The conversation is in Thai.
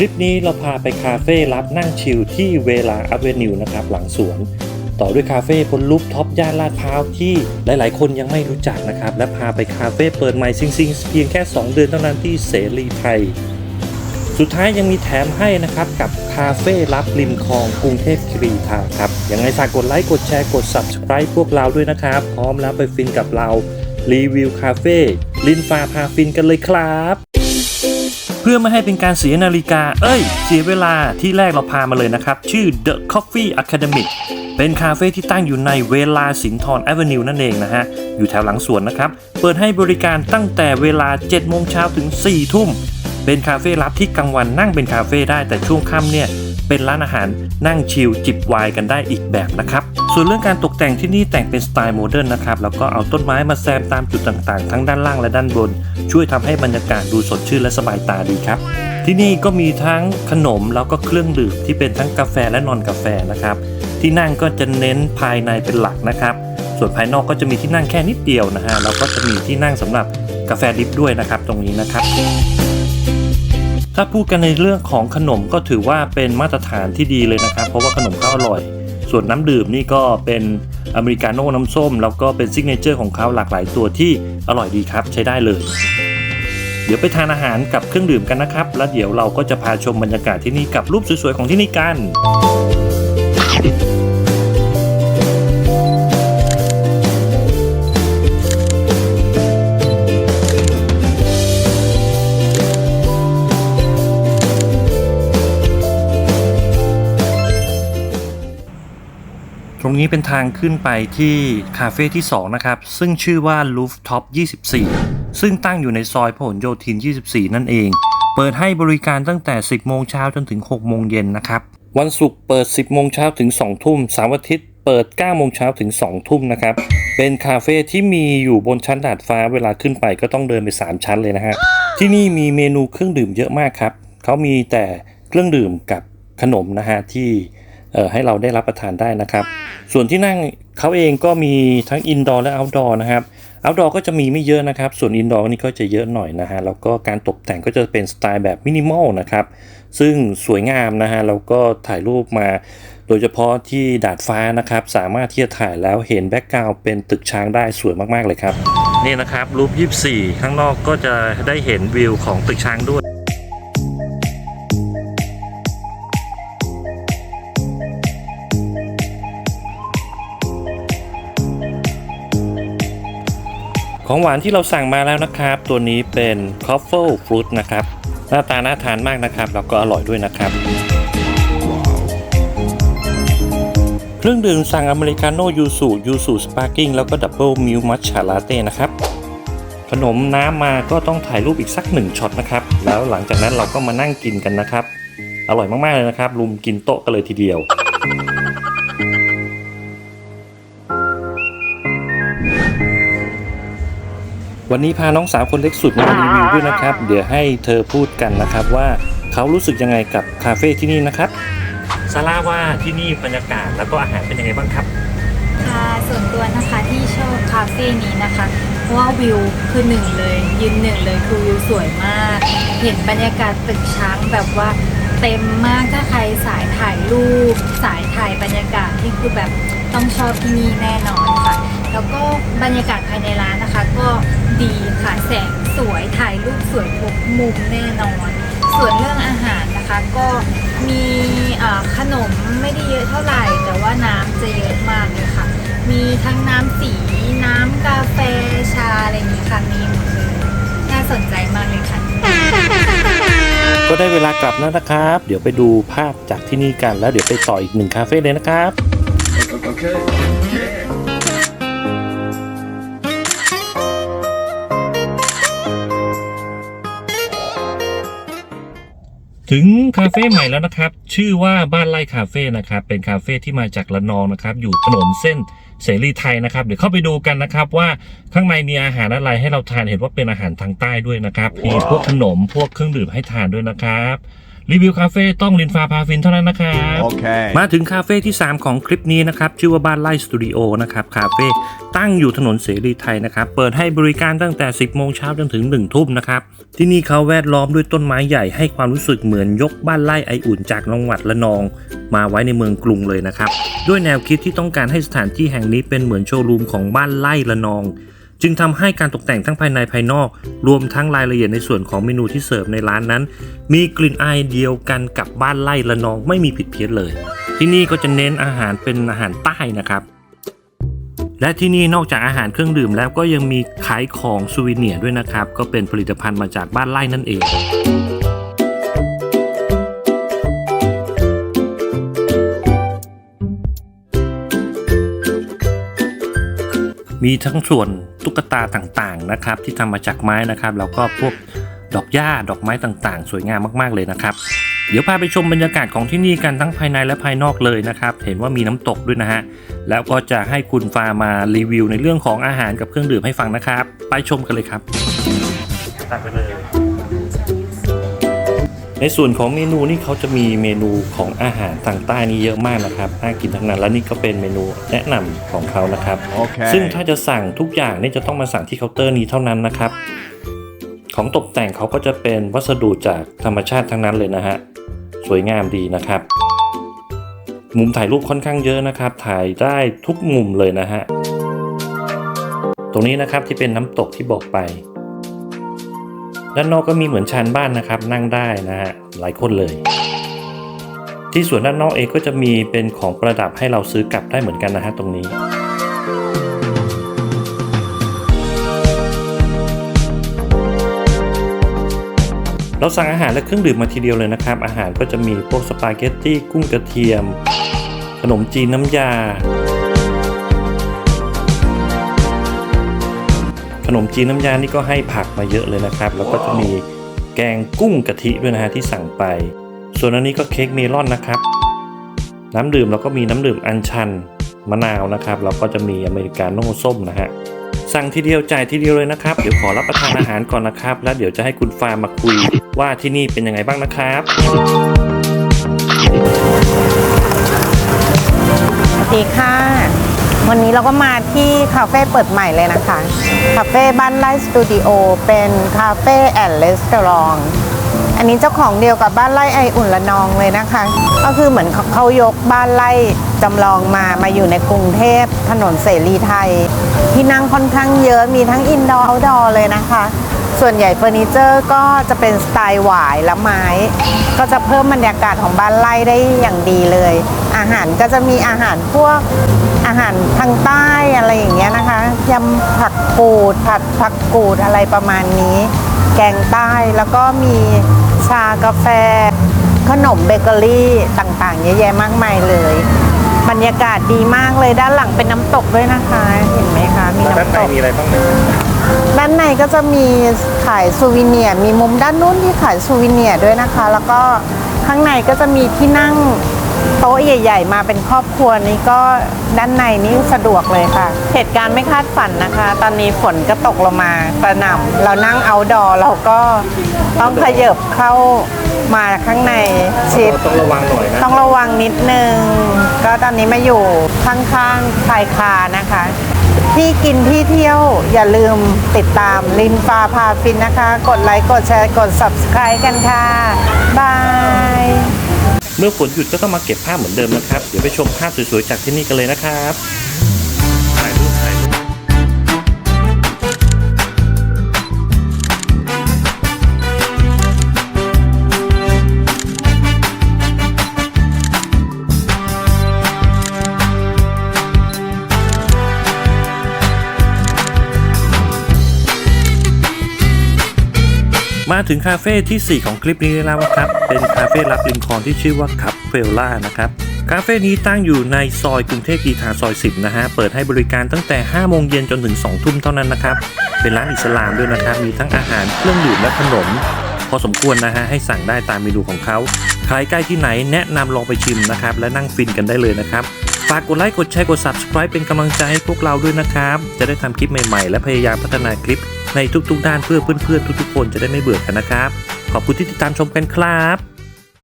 ลิปนี้เราพาไปคาเฟ่รับนั่งชิลที่เวลาอเวนิวนะครับหลังสวน ต่อด้วยคาเฟ่บนรูปท็อปย่านลาดพร้าวที่หลายๆ คนยังไม่รู้จักนะครับ และพาไปคาเฟ่เปิดใหม่ซิงๆเพียงแค่ 2 เดือนเท่านั้นที่เสรีไทย สุดท้ายยังมีแถมให้นะครับกับคาเฟ่รับริมคลองกรุงเทพกรีฑาครับยังไงฝากกดไลค์กดแชร์กด Subscribe พวกเราด้วยนะครับ พร้อมแล้วไปฟินกับเรารีวิวคาเฟ่ลินฟ้าพาฟินกันเลยครับ เพื่อไม่ให้เป็นการเสียนาฬิกา เอ้ย เสียเวลาที่แรกเราพามาเลยนะครับ ชื่อ The Coffee Academy เป็นคาเฟ่ที่ตั้งอยู่ในเวลาสินทรแอเวนิวนั่นเองนะฮะ อยู่แถวหลังสวนนะครับ เปิดให้บริการตั้งแต่เวลา 7 โมงเช้าถึง 4 ทุ่ม เป็นคาเฟ่ลับที่กลางวันนั่งเป็นคาเฟ่ได้แต่ช่วงค่ำเนี่ย เป็นร้านอาหารนั่งชิลจิบไวน์กันได้อีกแบบนะครับ ส่วนเรื่องการตกแต่งที่นี่แต่งเป็นสไตล์โมเดิร์นนะครับ แล้วก็เอาต้นไม้มาแซมตามจุดต่างๆ ทั้งด้านล่างและด้านบน ช่วยทำให้บรรยากาศดูสดชื่นและสบายตาดีครับ ที่นี่ก็มีทั้งขนมแล้วก็เครื่องดื่มที่เป็นทั้งกาแฟและนอนกาแฟนะครับ ที่นั่งก็จะเน้นภายในเป็นหลักนะครับ ส่วนภายนอกก็จะมีที่นั่งแค่นิดเดียวนะฮะแล้วก็จะมีที่นั่งสำหรับกาแฟดริฟด้วยนะครับ ตรงนี้นะครับ ถ้าพูดกันในเรื่องของขนมก็ถือว่าเป็นมาตรฐานที่ดีเลยนะครับ เพราะว่าขนมเขาอร่อย ส่วนน้ำดื่มนี่ก็เป็นอเมริกาโน่น้ำส้ม แล้วก็เป็นซิกเนเจอร์ของเขาหลากหลายตัวที่อร่อยดีครับ ใช้ได้เลย เดี๋ยวไปทานอาหารกับเครื่องดื่มกันนะครับ แล้วเดี๋ยวเราก็จะพาชมบรรยากาศที่นี่กับรูปสวยๆของที่นี่กัน ตรงนี้เป็นทางขึ้นไปที่คาเฟ่ที่ 2 นะครับ ซึ่งชื่อว่า Rooftop 24 ซึ่งตั้งอยู่ในซอยพหลโยธิน 24 นั่นเอง เปิดให้บริการตั้งแต่ 10 โมงเช้าจนถึง 6 โมงเย็นนะครับ วันศุกร์เปิด 10 โมงเช้าถึง 2 ทุ่มเสาร์อาทิตย์เปิด 9 โมงเช้าถึง 2 ทุ่มนะครับ เป็นคาเฟ่ที่มีอยู่บนชั้นดาดฟ้าเวลาขึ้นไปก็ต้องเดินไป 3 ชั้นเลยนะฮะ ที่นี่มีเมนูเครื่องดื่มเยอะมากครับ เขามีแต่เครื่องดื่มกับขนมนะฮะที่ ให้เราได้รับประทานได้นะครับ ส่วนที่นั่งเขาเองก็มีทั้งอินดอร์และเอาท์ดอร์นะครับเอาท์ดอร์ก็จะมีไม่เยอะนะครับ ส่วนอินดอร์นี่ก็จะเยอะหน่อยนะฮะแล้วก็การตกแต่งก็จะเป็นสไตล์แบบมินิมอลนะครับซึ่งสวยงามนะฮะแล้วก็ถ่ายรูปมา โดยเฉพาะที่ดาดฟ้านะครับ สามารถที่จะถ่ายแล้วเห็นแบ็กกราวด์เป็นตึกช้างได้สวยมากๆเลยครับ นี่นะครับรูป 24 ข้างนอกก็จะได้เห็นวิวของตึกช้างด้วย ของหวานที่เราสั่งมาแล้วนะครับ ตัวนี้เป็นคอฟเฟิลฟรุตนะครับ หน้าตาน่าทานมากนะครับ แล้วก็อร่อยด้วยนะครับเครื่องดื่มสั่งอเมริกาโน่ยูสุยูสุสปาร์กิ้งแล้วก็ดับเบิลมิลมัชชาลาเต้นะครับ ขนมน้ำมาก็ต้องถ่ายรูปอีกสักหนึ่งช็อตนะครับ แล้วหลังจากนั้นเราก็มานั่งกินกันนะครับ อร่อยมากๆเลยนะครับรุมกินโต๊ะกันเลยทีเดียว วันนี้พาน้องสาวคนเล็กสุดมารีวิวด้วยนะครับ เดี๋ยวให้เธอพูดกันนะครับว่าเขารู้สึกยังไงกับคาเฟ่ที่นี่นะครับซาร่าว่าที่นี่บรรยากาศแล้วก็อาหารเป็นยังไงบ้างครับค่ะส่วนตัวนะคะที่ชอบคาเฟ่นี้นะคะเพราะว่าวิวคือหนึ่งเลยยืนหนึ่งเลยคือวิวสวยมาก เห็นบรรยากาศตึกช้างแบบว่าเต็มมากถ้าใครสายถ่ายรูป สายถ่ายบรรยากาศที่คือแบบต้องชอบที่นี่แน่นอนค่ะ แล้วก็บรรยากาศภายในร้านนะคะ ก็ดีค่ะแสงสวยถ่ายรูปสวยทุกมุมแน่นอน ส่วนเรื่องอาหารนะคะก็มีอ่าขนมไม่ได้เยอะเท่าไหร่ แต่ว่าน้ำจะเยอะมากเลยค่ะ มีทั้งน้ำสีน้ำกาแฟชาอะไรอย่างนี้ค่ะมีหมดเลยน่าสนใจมากเลยค่ะก็ได้เวลากลับแล้วนะครับ เดี๋ยวไปดูภาพจากที่นี่กันแล้วเดี๋ยวไปต่ออีกหนึ่งคาเฟ่เลยนะครับ Okay. Yeah. ถึงคาเฟ่ใหม่แล้วนะครับ ชื่อว่าบ้านไร่คาเฟ่นะครับ เป็นคาเฟ่ที่มาจากระนองนะครับ อยู่ถนนเส้นเสรีไทยนะครับ เดี๋ยวเข้าไปดูกันนะครับว่าข้างในมีอาหารอะไรให้เราทานเห็นว่าเป็นอาหารทางใต้ด้วยนะครับ มีพวกขนมพวกเครื่องดื่มให้ทานด้วยนะครับ รีวิวคาเฟ่ต้องลินฟ้าพาฟินเท่านั้นนะครับ Okay. มาถึงคาเฟ่ที่ 3 ของคลิปนี้นะครับ ชื่อว่าบ้านไร่สตูดิโอนะครับ คาเฟ่ตั้งอยู่ถนนเสรีไทยนะครับ เปิดให้บริการตั้งแต่ 10 โมงเช้าจนถึง 1 ทุ่มนะครับ ที่นี่เขาแวดล้อมด้วยต้นไม้ใหญ่ให้ความรู้สึกเหมือนยกบ้านไร่ไออุ่นจากจังหวัดละนอง มาไว้ในเมืองกรุงเลยนะครับ ด้วยแนวคิดที่ต้องการให้สถานที่แห่งนี้เป็นเหมือนโชว์รูมของบ้านไร่ละนอง จึงทำให้การตกแต่งทั้งภายในภายนอก รวมทั้งรายละเอียดในส่วนของเมนูที่เสิร์ฟในร้านนั้น มีกลิ่นอายเดียวกันกับบ้านไร่ละนองไม่มีผิดเพี้ยนเลย ที่นี่ก็จะเน้นอาหารเป็นอาหารใต้นะครับและที่นี่นอกจากอาหารเครื่องดื่มแล้วก็ยังมีขายของซูวิเนียร์ด้วยนะครับ ก็เป็นผลิตภัณฑ์มาจากบ้านไร่นั่นเอง มีทั้งส่วนตุ๊กตาต่างๆนะครับ ที่ทำมาจากไม้นะครับ แล้วก็พวกดอกหญ้าดอกไม้ต่างๆ สวยงามมากๆเลยนะครับ เดี๋ยวพาไปชมบรรยากาศของที่นี่กันทั้งภายในและภายนอกเลยนะครับ เห็นว่ามีน้ำตกด้วยนะฮะแล้วก็จะให้คุณฟามารีวิวในเรื่องของอาหารกับเครื่องดื่มให้ฟังนะครับ ไปชมกันเลยครับตัดไปเลย ในส่วนของเมนูนี่เขาจะมีเมนูของอาหารทางใต้นี่เยอะมากนะครับน่ากินทั้งนั้น แล้วนี่ก็เป็นเมนูแนะนำของเขานะครับ Okay. ซึ่งถ้าจะสั่งทุกอย่างนี่จะต้องมาสั่งที่เคาน์เตอร์นี้เท่านั้นนะครับ ของตกแต่งเขาก็จะเป็นวัสดุจากธรรมชาติทั้งนั้นเลยนะฮะสวยงามดีนะครับ มุมถ่ายรูปค่อนข้างเยอะนะครับ ถ่ายได้ทุกมุมเลยนะฮะตรงนี้นะครับที่เป็นน้ำตกที่บอกไป ด้านนอกก็มีเหมือนชานบ้านนะครับ นั่งได้นะฮะหลายคนเลย ที่ส่วนด้านนอกเองก็จะมีเป็นของประดับให้เราซื้อกลับได้เหมือนกันนะฮะตรงนี้เราสั่งอาหารและเครื่องดื่มมาทีเดียวเลยนะครับ อาหารก็จะมีพวกสปาเกตตี้กุ้งกระเทียม ขนมจีนน้ำยา ขนมจีนน้ำยานี่ก็ให้ผักมาเยอะเลยนะครับ แล้วก็จะมีแกงกุ้งกะทิด้วยนะฮะที่สั่งไป ส่วนอันนี้ก็เค้กเมลอนนะครับ น้ำดื่มแล้วก็มีน้ำดื่มอัญชันมะนาวนะครับแล้วก็จะมีอเมริกาโน่ส้มนะฮะสั่งทีเดียวจ่ายทีเดียวเลยนะครับ เดี๋ยวขอรับประทานอาหารก่อนนะครับ แล้วเดี๋ยวจะให้คุณฟาร์มมาคุยว่าที่นี่เป็นยังไงบ้างนะครับสวัสดีค่ะ วันนี้เราก็มาที่คาเฟ่เปิดใหม่เลยนะคะ คาเฟ่บ้านไร่สตูดิโอเป็นคาเฟ่แอนด์รีสอร์ทอันนี้เจ้าของเดียวกับบ้านไร่ไออุ่นละนองเลยนะคะ ก็คือเหมือนเขายกบ้านไร่จำลองมามาอยู่ในกรุงเทพถนนเสรีไทย ที่นั่งค่อนข้างเยอะมีทั้งอินดอร์เอาท์ดอร์เลยนะคะ ส่วนใหญ่เฟอร์นิเจอร์ก็จะเป็นสไตล์หวายและไม้ ก็จะเพิ่มบรรยากาศของบ้านไร่ได้อย่างดีเลย อาหารก็จะมีอาหารพวก อาหารทางใต้อะไรอย่างเงี้ยนะคะยำผักกูดผัดผักกูดอะไรประมาณนี้ แกงใต้แล้วก็มีชากาแฟ ขนมเบเกอรี่ต่างๆเยอะแยะมากมายเลย บรรยากาศดีมากเลยด้านหลังเป็นน้ำตกด้วยนะคะ เห็นไหมคะมีน้ำตก มีอะไรบ้างไหมด้านในก็จะมีขายซูวิเนียร์มีมุมด้านนู้นที่ขายซูวิเนียร์ด้วยนะคะ แล้วก็ข้างในก็จะมีที่นั่ง โต๊ะใหญ่ ๆ มาเป็นครอบครัวนี้ก็ด้านในนี่สะดวกเลยค่ะ เหตุการณ์ไม่คาดฝันนะคะ ตอนนี้ฝนก็ตกลงมากระหน่ำเรานั่งเอาดอเราก็ต้องขยับเข้ามาข้างในชิดต้องระวังหน่อยนะ ต้องระวังนิดนึง ก็ตอนนี้มาอยู่ข้างๆชายคานะคะ ที่กินที่เที่ยวอย่าลืมติดตามลินฟ้าพาฟินนะคะ กดไลค์กดแชร์กด subscribe กันค่ะบาย เมื่อฝนหยุดก็ต้องมาเก็บภาพเหมือนเดิมนะครับ เดี๋ยวไปชมภาพสวยๆจากที่นี่กันเลยนะครับ มาถึงคาเฟ่ที่ 4 ของคลิปนี้แล้วครับ เป็นคาเฟ่รับริมคลองที่ชื่อว่าคับเฟลล่านะครับคาเฟ่นี้ตั้งอยู่ในซอยกรุงเทพกีทาซอย 10 นะฮะ เปิดให้บริการตั้งแต่ 5 โมงเย็นจนถึง 2 ทุ่มเท่านั้นนะครับ เป็นร้านอิสลามด้วยนะครับ มีทั้งอาหารเครื่องดื่มและขนม พอสมควรนะฮะ ให้สั่งได้ตามเมนูของเขา ใครใกล้ที่ไหนแนะนำลองไปชิมนะครับ และนั่งฟินกันได้เลยนะครับ ฝากกดไลค์กดแชร์กด subscribe เป็นกำลังใจให้พวกเราด้วยนะครับ จะได้ทำคลิปใหม่ๆ และพยายามพัฒนาคลิปในทุกๆ ด้านเพื่อเพื่อนๆ ทุกๆ คนจะได้ไม่เบื่อกันนะครับ ขอบคุณที่ติดตามชมกันครับ